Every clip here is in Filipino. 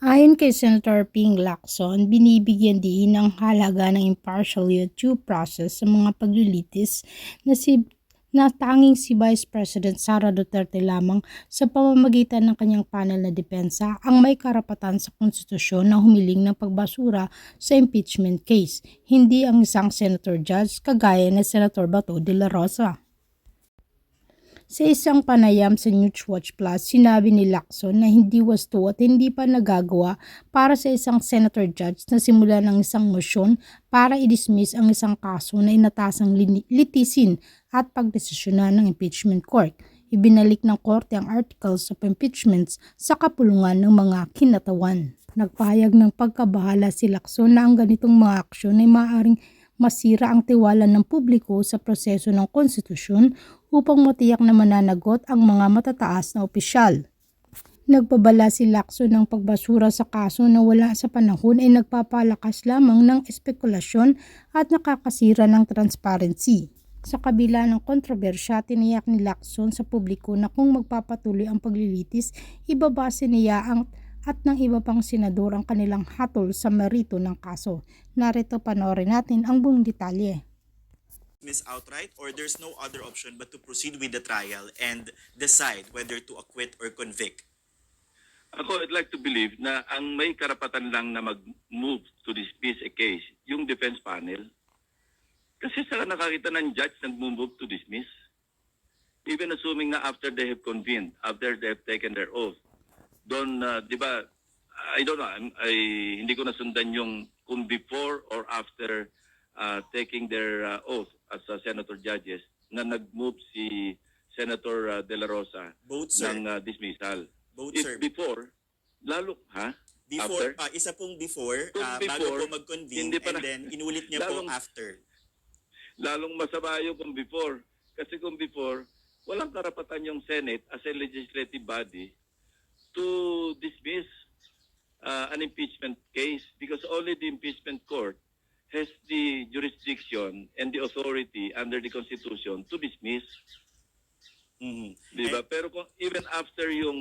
Ayon kay Senator Ping Lacson, binibigyan din ng halaga ng impartial at due process sa mga paglilitis na si na tanging si Vice President Sara Duterte lamang sa pamamagitan ng kanyang panel na depensa ang may karapatan sa konstitusyon na humiling ng pagbasura sa impeachment case, hindi ang isang senator judge kagaya ni Senator Bato de la Rosa. Sa isang panayam sa Newswatch Plus, sinabi ni Lacson na hindi wasto at hindi pa nagagawa para sa isang senator judge na simulan ng isang motion para i-dismiss ang isang kaso na inatasang litisin at pagdesisyonan ng impeachment court. Ibinalik ng korte ang articles of impeachments sa kapulungan ng mga kinatawan. Nagpahayag ng pagkabahala si Lacson na ang ganitong mga aksyon ay maaaring masira ang tiwala ng publiko sa proseso ng konstitusyon upang matiyak na mananagot ang mga matataas na opisyal. Nagpabala si Lacson ng pagbasura sa kaso na wala sa panahon ay nagpapalakas lamang ng espekulasyon at nakakasira ng transparency. Sa kabila ng kontrobersya, tiniyak ni Lacson sa publiko na kung magpapatuloy ang paglilitis, ibabase niya ang at ng iba pang senador ang kanilang hatol sa merito ng kaso. Narito panoorin natin ang buong detalye. dismiss outright or there's no other option but to proceed with the trial and decide whether to acquit or convict? Ako, I'd like to believe na ang may karapatan lang na mag-move to dismiss a case, yung defense panel. Kasi sila nakakita ng judge nag-move to dismiss. Even assuming na after they have convened, after they have taken their oath, doon, uh, di ba, I don't know, I'm- I, hindi ko nasundan yung kung before or after uh, taking their uh, oath as uh, senator judges na nag-move si Senator uh, De La Rosa Both, sir. ng uh, dismissal. Both, If sir. before, lalo, ha? Before, after? ah, isa pong before, Kung ah, before, bago po mag-convene, and na- then inulit niya po Lalong- after. Lalong masama yung kung before. Kasi kung before, walang karapatan yung Senate as a legislative body to dismiss uh, an impeachment case because only the impeachment court has the jurisdiction and the authority under the Constitution to dismiss. Mhm. Di ba? Pero kung even after yung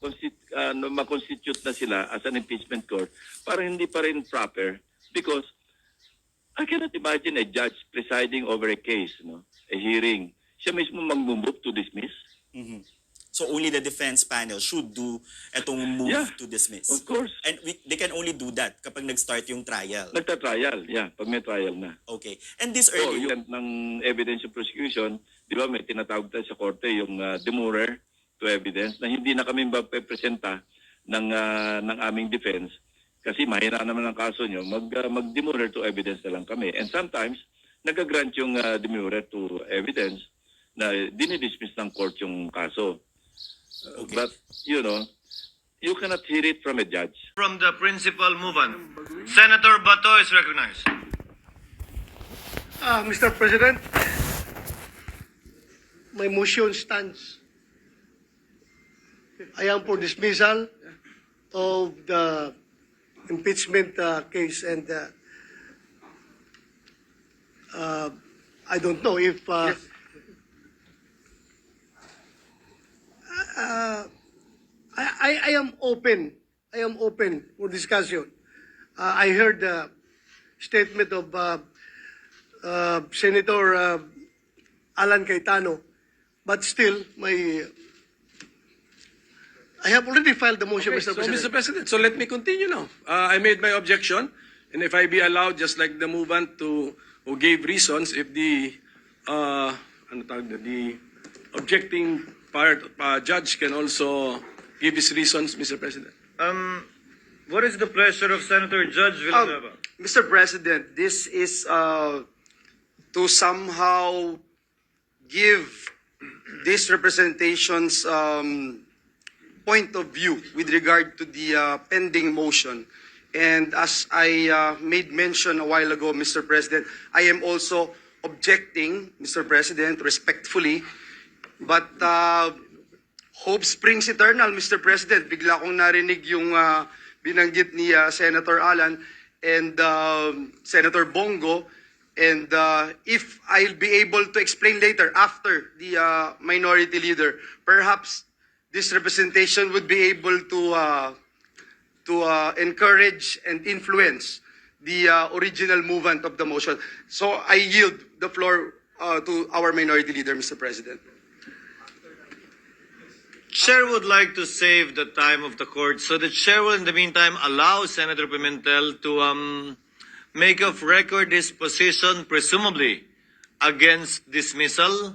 uh, no, ma-constitute na sila as an impeachment court, parang hindi pa rin proper because I cannot imagine a judge presiding over a case, no? a hearing. Siya mismo mag-move to dismiss. Mhm. So only the defense panel should do itong move Yeah, to dismiss. Of course. And we, they can only do that kapag nag-start yung trial. Nagta-trial, yeah, pag may trial na. Okay. And this So, early, yun ng evidence of prosecution, di ba may tinatawag tayo sa korte yung uh, demurrer to evidence na hindi na kami mapepresenta ng, uh, ng aming defense kasi mahina naman ang kaso nyo, mag, uh, mag-demurrer to evidence na lang kami. And sometimes, nag-grant yung uh, demurrer to evidence na dinidismiss ng court yung kaso. Okay. But, you know, you cannot hear it from a judge. From the principal movement, Senator Bato is recognized. Uh, Mr. President, my motion stands. I am for dismissal of the impeachment uh, case and uh, uh, I don't know if uh, uh, I, I, I am open. I am open for discussion. Uh, I heard the statement of uh, uh, Senator uh, Alan Cayetano, but still, my I have already filed the motion, Okay, Mr. so, President. Mr. President, so let me continue now. Uh, I made my objection, and if I be allowed, just like the movement to who gave reasons, if the uh, ano tawag the objecting part uh, judge can also give his reasons, Mr. President. Um, what is the pleasure of Senator Judge Villanueva? Mr. President, this is uh, to somehow give this representation's um, point of view with regard to the uh, pending motion. And as I uh, made mention a while ago, Mr. President, I am also objecting, Mr. President, respectfully, but uh, hope springs eternal, Mr. President. Bigla kong narinig yung uh, binanggit ni uh, Senator Alan and um, Senator Bongo. And uh, if I'll be able to explain later after the uh, minority leader, perhaps this representation would be able to uh, to uh, encourage and influence the uh, original movement of the motion. So I yield the floor uh, to our minority leader, Mr. President. Chair would like to save the time of the court, so the chair will in the meantime allow Senator Pimentel to um, make of record his position, presumably against dismissal.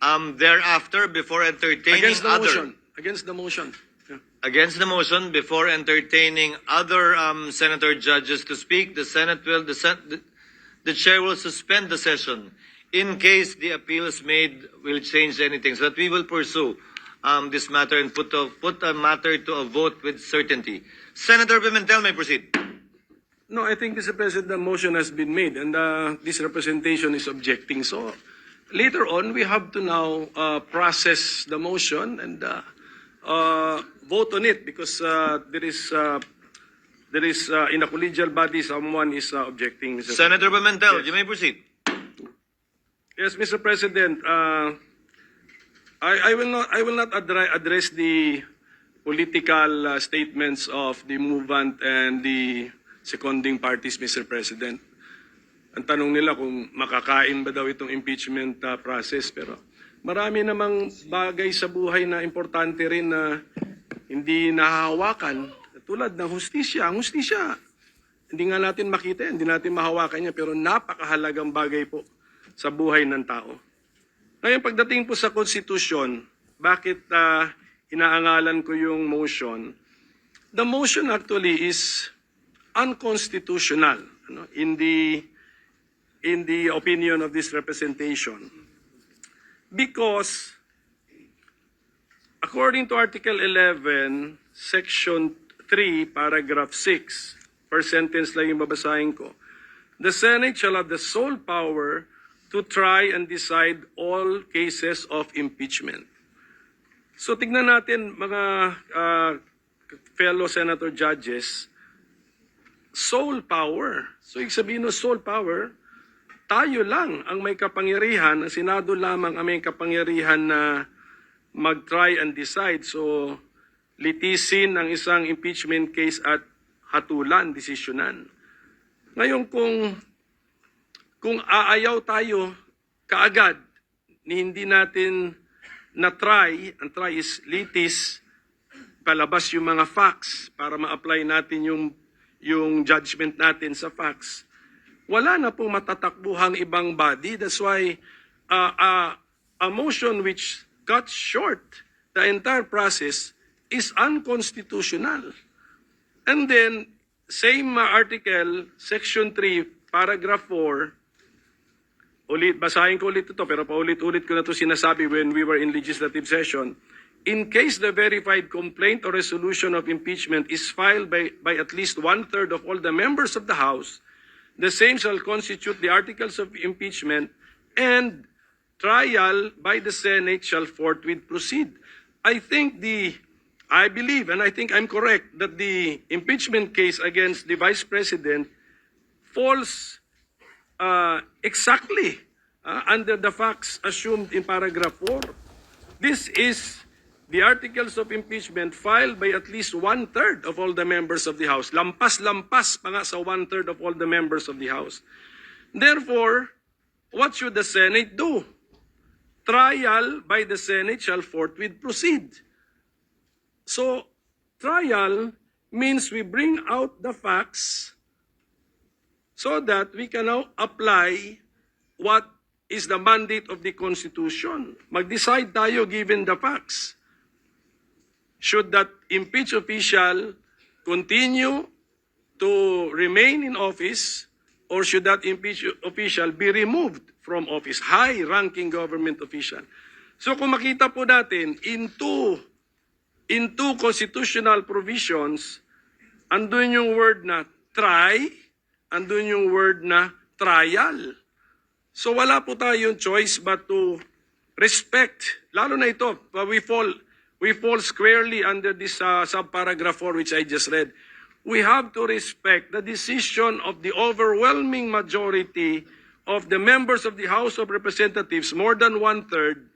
Um, thereafter, before entertaining Against the other motion. Against the motion. Yeah. against the motion, before entertaining other um, senator judges to speak, the Senate will the, sen- the, the chair will suspend the session in case the appeals made will change anything. So that we will pursue um, this matter and put a, put a matter to a vote with certainty. Senator Pimentel may proceed. No, I think, Mr. President, the motion has been made and uh, this representation is objecting. So later on, we have to now uh, process the motion and uh, uh, vote on it because uh, there is, uh, there is uh, in a collegial body, someone is uh, objecting. Mr. Senator Pimentel, Yes. you may proceed. Yes, Mr. President, uh, I, I will not, I will not address, address the political uh, statements of the movement and the seconding parties, Mr. President. Ang tanong nila kung makakain ba daw itong impeachment uh, process. Pero marami namang bagay sa buhay na importante rin na hindi nahahawakan. Tulad ng hustisya. Ang hustisya, hindi nga natin makita, yan, hindi natin mahawakan niya, pero napakahalagang bagay po sa buhay ng tao. Ngayon, pagdating po sa konstitusyon, bakit ah, inaangalan ko yung motion? The motion actually is unconstitutional ano, in the in the opinion of this representation because according to Article 11, Section 3, Paragraph 6, per sentence lang yung babasahin ko, the Senate shall have the sole power to try and decide all cases of impeachment. So tignan natin mga uh, fellow senator judges, sole power. So ibig sabihin ng sole power, tayo lang ang may kapangyarihan, ang Senado lamang ang may kapangyarihan na mag-try and decide. So litisin ang isang impeachment case at hatulan, desisyonan. Ngayon kung kung aayaw tayo kaagad ni hindi natin na try, ang try is litis, palabas yung mga facts para ma-apply natin yung, yung judgment natin sa facts, wala na pong matatakbuhang ibang body. That's why uh, uh, a motion which cuts short the entire process is unconstitutional. And then, same article, section 3, paragraph 4, ulit, basahin ko ulit ito, pero paulit-ulit ko na ito sinasabi when we were in legislative session. In case the verified complaint or resolution of impeachment is filed by, by at least one-third of all the members of the House, the same shall constitute the articles of impeachment and trial by the Senate shall forthwith proceed. I think the, I believe, and I think I'm correct, that the impeachment case against the Vice President falls uh, exactly uh, under the facts assumed in paragraph 4. This is the articles of impeachment filed by at least one-third of all the members of the House. Lampas-lampas pa nga sa one-third of all the members of the House. Therefore, what should the Senate do? Trial by the Senate shall forthwith proceed. So, trial means we bring out the facts so that we can now apply what is the mandate of the Constitution. Mag-decide tayo given the facts. Should that impeached official continue to remain in office or should that impeached official be removed from office? High-ranking government official. So kung makita po natin, in two, in two constitutional provisions, andun yung word na try, andun yung word na trial. So wala po tayong choice but to respect, lalo na ito, uh, we fall, we fall squarely under this uh, subparagraph 4 which I just read. We have to respect the decision of the overwhelming majority of the members of the House of Representatives, more than one-third,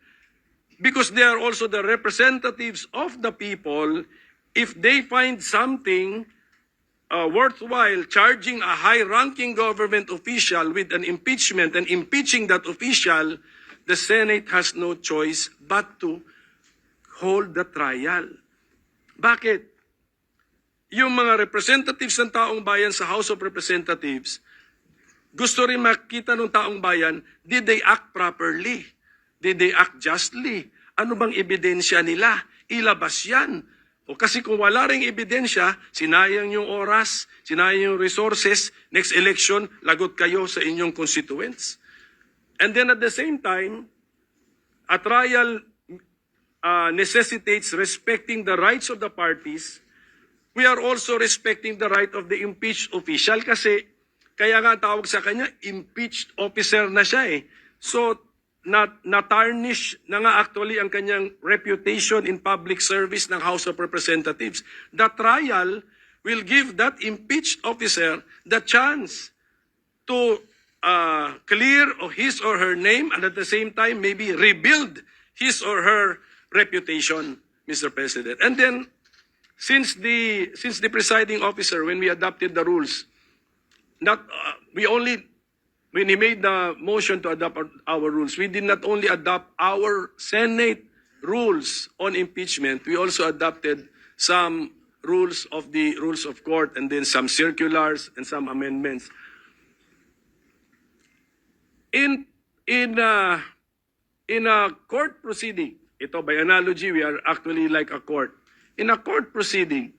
because they are also the representatives of the people if they find something uh, worthwhile charging a high-ranking government official with an impeachment and impeaching that official, the Senate has no choice but to hold the trial. Bakit? Yung mga representatives ng taong bayan sa House of Representatives, gusto rin makita ng taong bayan, did they act properly? Did they act justly? Ano bang ebidensya nila? Ilabas yan. O kasi kung wala ring ebidensya, sinayang yung oras, sinayang yung resources, next election, lagot kayo sa inyong constituents. And then at the same time, a trial uh, necessitates respecting the rights of the parties. We are also respecting the right of the impeached official kasi kaya nga tawag sa kanya, impeached officer na siya eh. So, na, na-tarnish na nga actually ang kanyang reputation in public service ng House of Representatives. The trial will give that impeached officer the chance to uh, clear his or her name and at the same time maybe rebuild his or her reputation, Mr. President. And then, since the since the presiding officer, when we adopted the rules, not uh, we only when he made the motion to adopt our, rules, we did not only adopt our Senate rules on impeachment, we also adopted some rules of the rules of court and then some circulars and some amendments. In in uh, in a court proceeding, ito by analogy, we are actually like a court. In a court proceeding,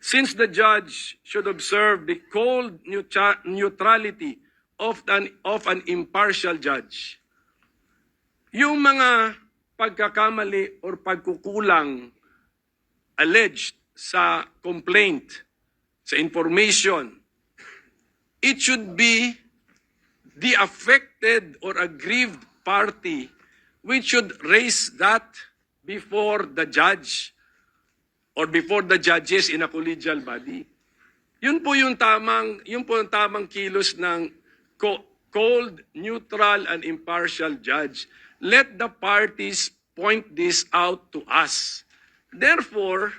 since the judge should observe the cold neutra- neutrality of an, of an impartial judge, yung mga pagkakamali or pagkukulang alleged sa complaint, sa information, it should be the affected or aggrieved party which should raise that before the judge or before the judges in a collegial body. Yun po yung tamang, yun po yung tamang kilos ng cold, neutral, and impartial judge. Let the parties point this out to us. Therefore,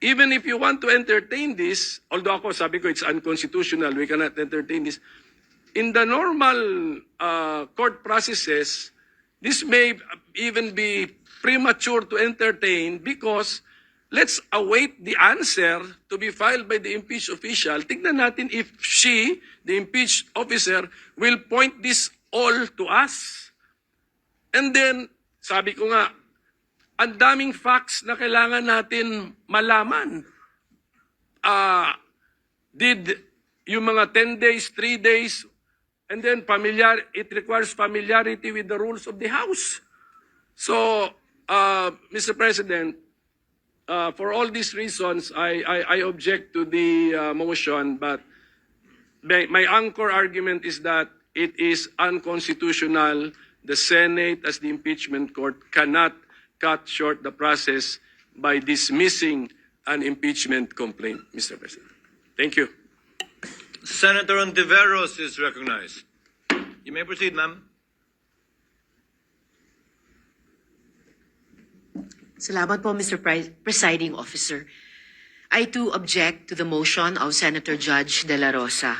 even if you want to entertain this, although ako sabi ko it's unconstitutional, we cannot entertain this, in the normal uh, court processes, this may even be premature to entertain because let's await the answer to be filed by the impeached official. Tignan natin if she, the impeached officer, will point this all to us. And then, sabi ko nga, ang daming facts na kailangan natin malaman. Ah, did yung mga 10 days, 3 days, and then familiar, it requires familiarity with the rules of the House. So, uh, Mr. President, uh, for all these reasons, I, I, I object to the uh, motion, but my, my anchor argument is that it is unconstitutional. The Senate, as the impeachment court, cannot cut short the process by dismissing an impeachment complaint, Mr. President. Thank you. Senator Ontiveros is recognized. You may proceed, ma'am. Salamat po, Mr. Presiding Officer. I too object to the motion of Senator Judge De La Rosa.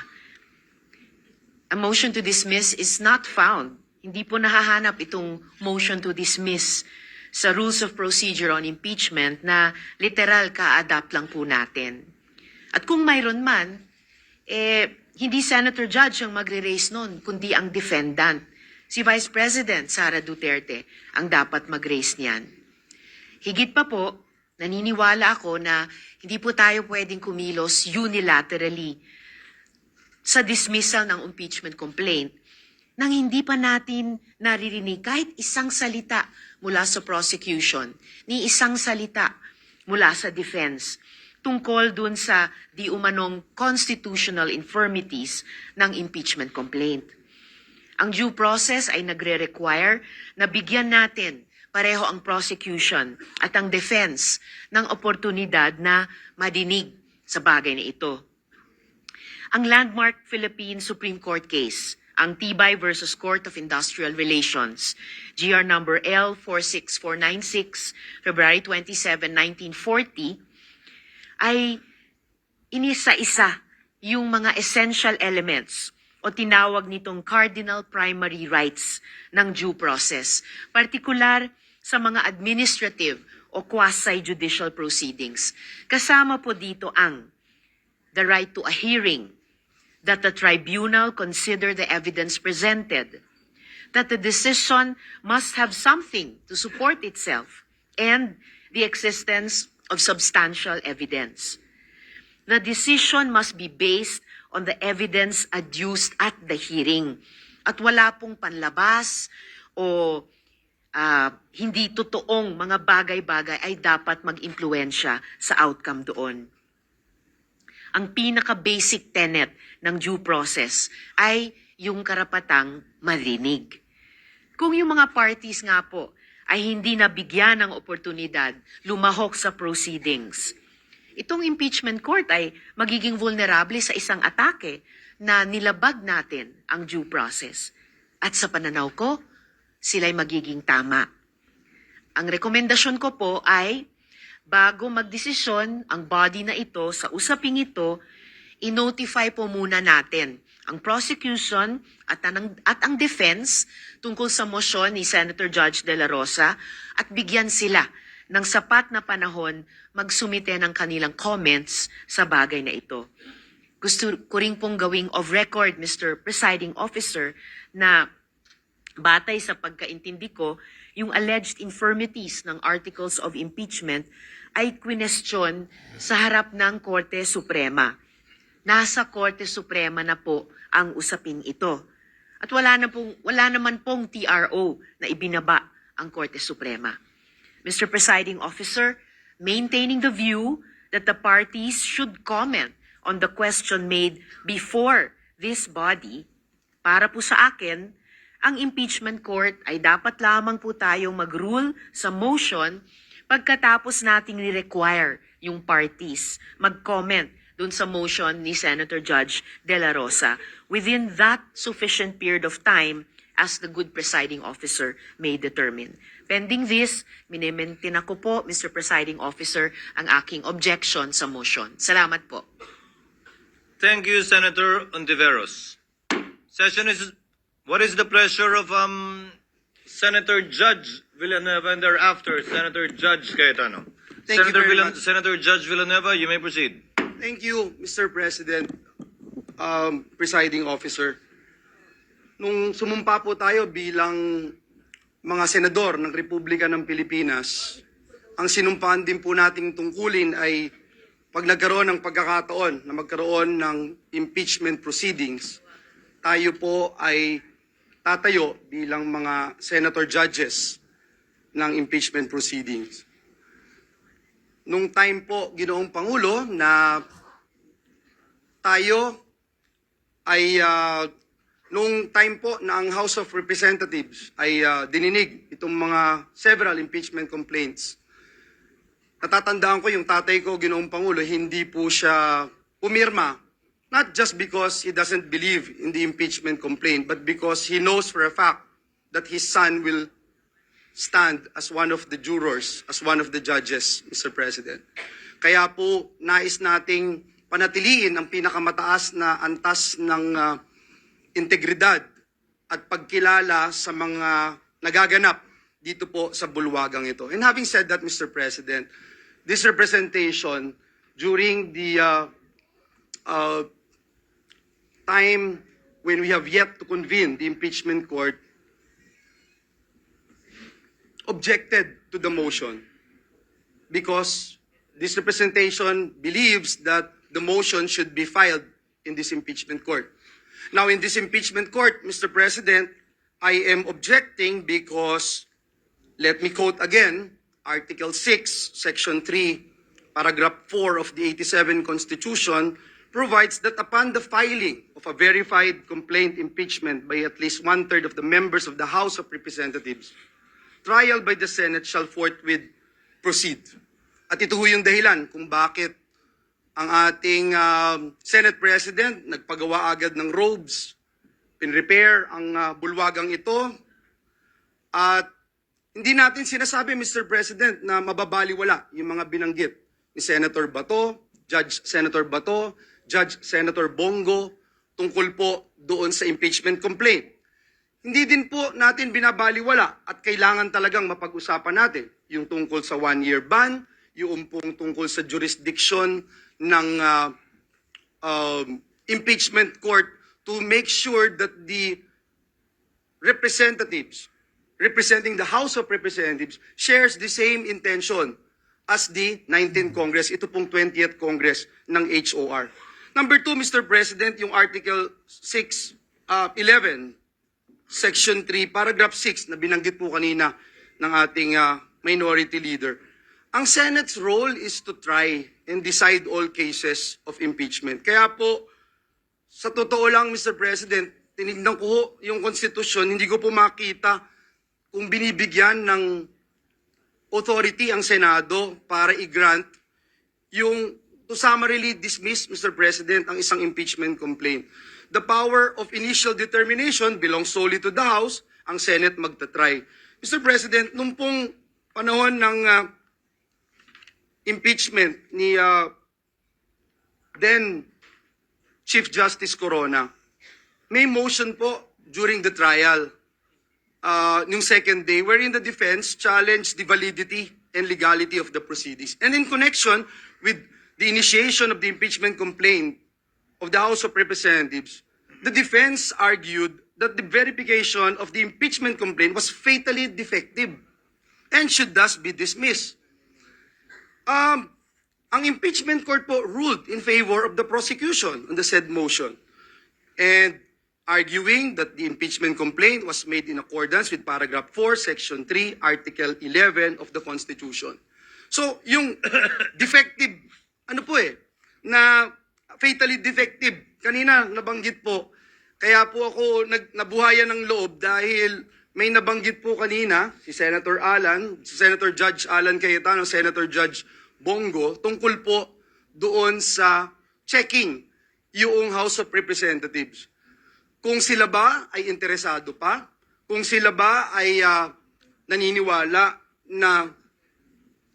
A motion to dismiss is not found. Hindi po nahahanap itong motion to dismiss sa Rules of Procedure on Impeachment na literal ka-adapt lang po natin. At kung mayroon man, eh, hindi Senator Judge ang magre-raise nun, kundi ang defendant. Si Vice President Sara Duterte ang dapat mag-raise niyan. Higit pa po, naniniwala ako na hindi po tayo pwedeng kumilos unilaterally sa dismissal ng impeachment complaint nang hindi pa natin naririnig kahit isang salita mula sa prosecution, ni isang salita mula sa defense tungkol dun sa di umanong constitutional infirmities ng impeachment complaint. Ang due process ay nagre-require na bigyan natin pareho ang prosecution at ang defense ng oportunidad na madinig sa bagay na ito. Ang landmark Philippine Supreme Court case, ang Tibay versus Court of Industrial Relations, GR number L46496, February 27, 1940, ay inisa-isa yung mga essential elements o tinawag nitong cardinal primary rights ng due process, partikular sa mga administrative o quasi-judicial proceedings. Kasama po dito ang the right to a hearing, that the tribunal consider the evidence presented, that the decision must have something to support itself, and the existence of substantial evidence. The decision must be based on the evidence adduced at the hearing. At wala pong panlabas o ah, hindi totoong mga bagay-bagay ay dapat mag-impluensya sa outcome doon. Ang pinaka-basic tenet ng due process ay yung karapatang marinig. Kung yung mga parties nga po ay hindi nabigyan ng oportunidad lumahok sa proceedings, itong impeachment court ay magiging vulnerable sa isang atake na nilabag natin ang due process. At sa pananaw ko, sila'y magiging tama. Ang rekomendasyon ko po ay bago magdesisyon ang body na ito sa usaping ito, i-notify po muna natin ang prosecution at ang, at ang defense tungkol sa motion ni Senator Judge De La Rosa at bigyan sila ng sapat na panahon magsumite ng kanilang comments sa bagay na ito. Gusto ko rin pong gawing of record, Mr. Presiding Officer, na batay sa pagkaintindi ko, yung alleged infirmities ng articles of impeachment ay kwinestyon sa harap ng Korte Suprema. Nasa Korte Suprema na po ang usaping ito. At wala, na pong, wala naman pong TRO na ibinaba ang Korte Suprema. Mr. Presiding Officer, maintaining the view that the parties should comment on the question made before this body, para po sa akin, ang impeachment court ay dapat lamang po tayong mag-rule sa motion pagkatapos nating ni-require yung parties mag-comment dun sa motion ni Senator Judge De La Rosa within that sufficient period of time as the good presiding officer may determine. Pending this, minimaintain ako po, Mr. Presiding Officer, ang aking objection sa motion. Salamat po. Thank you, Senator Ontiveros. Session is, what is the pleasure of um, Senator Judge Villanueva and thereafter Senator Judge Cayetano? Thank you Senator, very Villan- much. Senator Judge Villanueva, you may proceed. Thank you, Mr. President, um, presiding officer. Nung sumumpa po tayo bilang mga senador ng Republika ng Pilipinas, ang sinumpaan din po nating tungkulin ay pag nagkaroon ng pagkakataon na magkaroon ng impeachment proceedings, tayo po ay tatayo bilang mga senator judges ng impeachment proceedings. Nung time po, Ginoong Pangulo, na tayo ay ah, nung time po na ang House of Representatives ay ah, dininig itong mga several impeachment complaints. Natatandaan ko yung tatay ko, Ginoong Pangulo, hindi po siya pumirma not just because he doesn't believe in the impeachment complaint, but because he knows for a fact that his son will stand as one of the jurors, as one of the judges, Mr. President. Kaya po, nais nating panatiliin ang pinakamataas na antas ng ah, integridad at pagkilala sa mga nagaganap dito po sa bulwagang ito. And having said that, Mr. President, this representation during the uh, uh, time when we have yet to convene the impeachment court objected to the motion because this representation believes that the motion should be filed in this impeachment court. Now, in this impeachment court, Mr. President, I am objecting because, let me quote again, Article 6, Section 3, Paragraph 4 of the 87 Constitution provides that upon the filing of a verified complaint impeachment by at least one-third of the members of the House of Representatives, trial by the Senate shall forthwith proceed. At ito yung dahilan kung bakit ang ating um, Senate President nagpagawa agad ng robes pinrepair ang ah, bulwagang ito. At hindi natin sinasabi, Mr. President, na mababaliwala yung mga binanggit ni Senator Bato, Judge Senator Bato, Judge Senator Bongo, tungkol po doon sa impeachment complaint. Hindi din po natin binabaliwala at kailangan talagang mapag-usapan natin yung tungkol sa one-year ban, yung pong tungkol sa jurisdiction ng ah, um, impeachment court to make sure that the representatives representing the House of Representatives shares the same intention as the 19th Congress, ito pong 20th Congress ng HOR. Number two, Mr. President, yung Article 6, uh, 11, Section 3, Paragraph 6 na binanggit po kanina ng ating uh, minority leader. Ang Senate's role is to try and decide all cases of impeachment. Kaya po, sa totoo lang, Mr. President, tinignan ko ho yung konstitusyon, hindi ko po makita kung binibigyan ng authority ang Senado para i-grant yung to summarily dismiss, Mr. President, ang isang impeachment complaint. The power of initial determination belongs solely to the House, ang Senate magta-try. Mr. President, nung pong panahon ng ah, impeachment ni ah, then Chief Justice Corona, may motion po during the trial uh, yung second day wherein the defense challenged the validity and legality of the proceedings. And in connection with the initiation of the impeachment complaint of the House of Representatives, the defense argued that the verification of the impeachment complaint was fatally defective and should thus be dismissed. Um, ang impeachment court po ruled in favor of the prosecution on the said motion and arguing that the impeachment complaint was made in accordance with paragraph 4, section 3, article 11 of the Constitution. So, yung defective, ano po eh, na fatally defective, kanina nabanggit po, kaya po ako nag, nabuhayan ng loob dahil may nabanggit po kanina si Senator Alan, si Senator Judge Alan Cayetano, Senator Judge Bongo, tungkol po doon sa checking yung House of Representatives kung sila ba ay interesado pa, kung sila ba ay ah, naniniwala na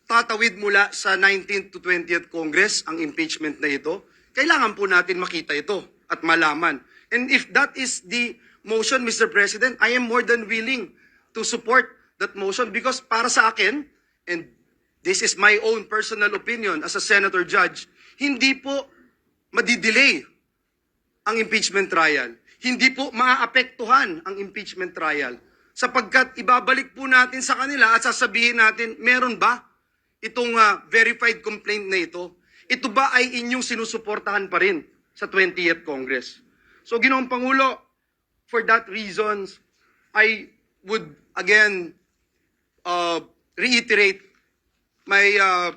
tatawid mula sa 19th to 20th Congress ang impeachment na ito, kailangan po natin makita ito at malaman. And if that is the motion, Mr. President, I am more than willing to support that motion because para sa akin, and this is my own personal opinion as a senator judge, hindi po madidelay ang impeachment trial. Hindi po maaapektuhan ang impeachment trial sapagkat ibabalik po natin sa kanila at sasabihin natin, meron ba itong ah, verified complaint na ito? Ito ba ay inyong sinusuportahan pa rin sa 20th Congress? So, Ginoong Pangulo, for that reasons, I would again uh, reiterate my uh,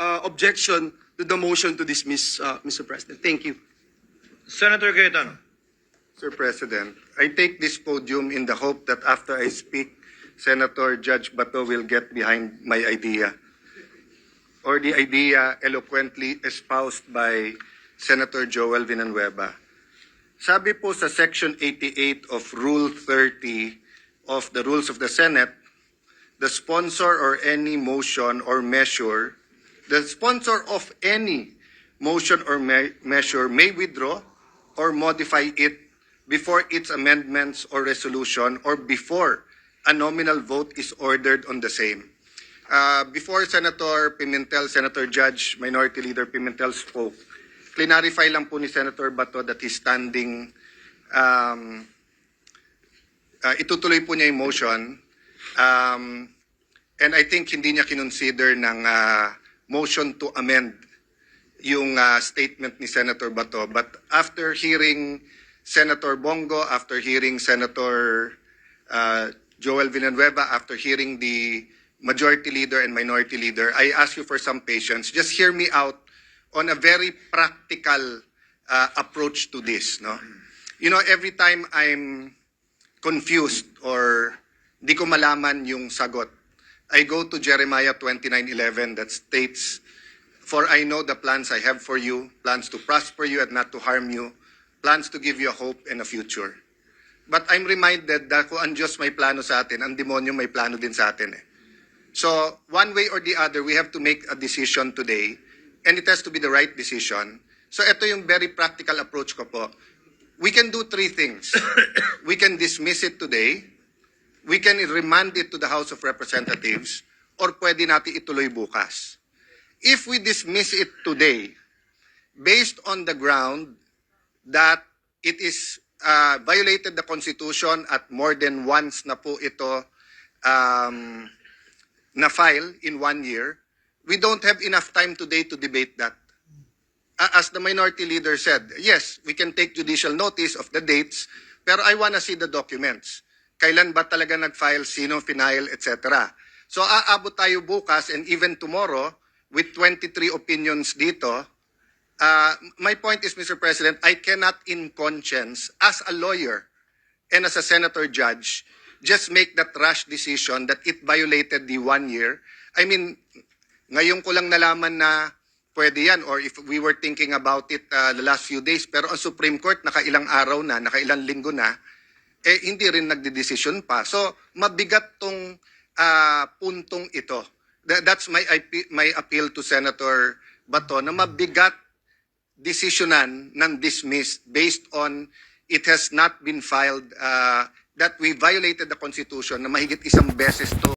uh, objection to the motion to dismiss, uh, Mr. President. Thank you. Senator Cayetano. Sir President, I take this podium in the hope that after I speak, Senator Judge Bato will get behind my idea or the idea eloquently espoused by Senator Joel Villanueva. Sabi po sa Section 88 of Rule 30 of the Rules of the Senate, the sponsor or any motion or measure, the sponsor of any motion or me- measure may withdraw or modify it before its amendments or resolution or before a nominal vote is ordered on the same. Uh, before Senator Pimentel, Senator Judge, Minority Leader Pimentel spoke, clarify lang po ni Senator Bato that he's standing, um, uh, itutuloy po niya yung motion. Um, and I think hindi niya kinonsider ng uh, motion to amend yung uh, statement ni Senator Bato. But after hearing Senator Bongo, after hearing Senator uh, Joel Villanueva, after hearing the majority leader and minority leader, I ask you for some patience. Just hear me out on a very practical uh, approach to this. No, you know, every time I'm confused or di ko malaman yung sagot, I go to Jeremiah 29:11 that states, "For I know the plans I have for you, plans to prosper you and not to harm you, plans to give you a hope and a future." But I'm reminded that kung ang Diyos may plano sa atin, ang demonyo may plano din sa atin eh. So, one way or the other, we have to make a decision today, and it has to be the right decision. So, ito yung very practical approach ko po. We can do three things. we can dismiss it today, we can remand it to the House of Representatives, or pwede natin ituloy bukas. If we dismiss it today, based on the ground that it is uh, violated the Constitution at more than once na po ito um, na file in one year, we don't have enough time today to debate that. As the minority leader said, yes, we can take judicial notice of the dates, pero I wanna see the documents. Kailan ba talaga nag-file, sino final, etc. So aabot tayo bukas and even tomorrow with 23 opinions dito. Uh, my point is, Mr. President, I cannot in conscience, as a lawyer and as a senator judge, just make that rash decision that it violated the one year. I mean, ngayon ko lang nalaman na pwede yan or if we were thinking about it uh, the last few days, pero ang Supreme Court nakailang araw na, nakailang linggo na, eh hindi rin nagdedesisyon pa. So, mabigat tong ah, puntong ito. Tha- That's my, my appeal to Senator Bato na mabigat desisyonan ng dismissed based on it has not been filed uh, that we violated the Constitution na mahigit isang beses to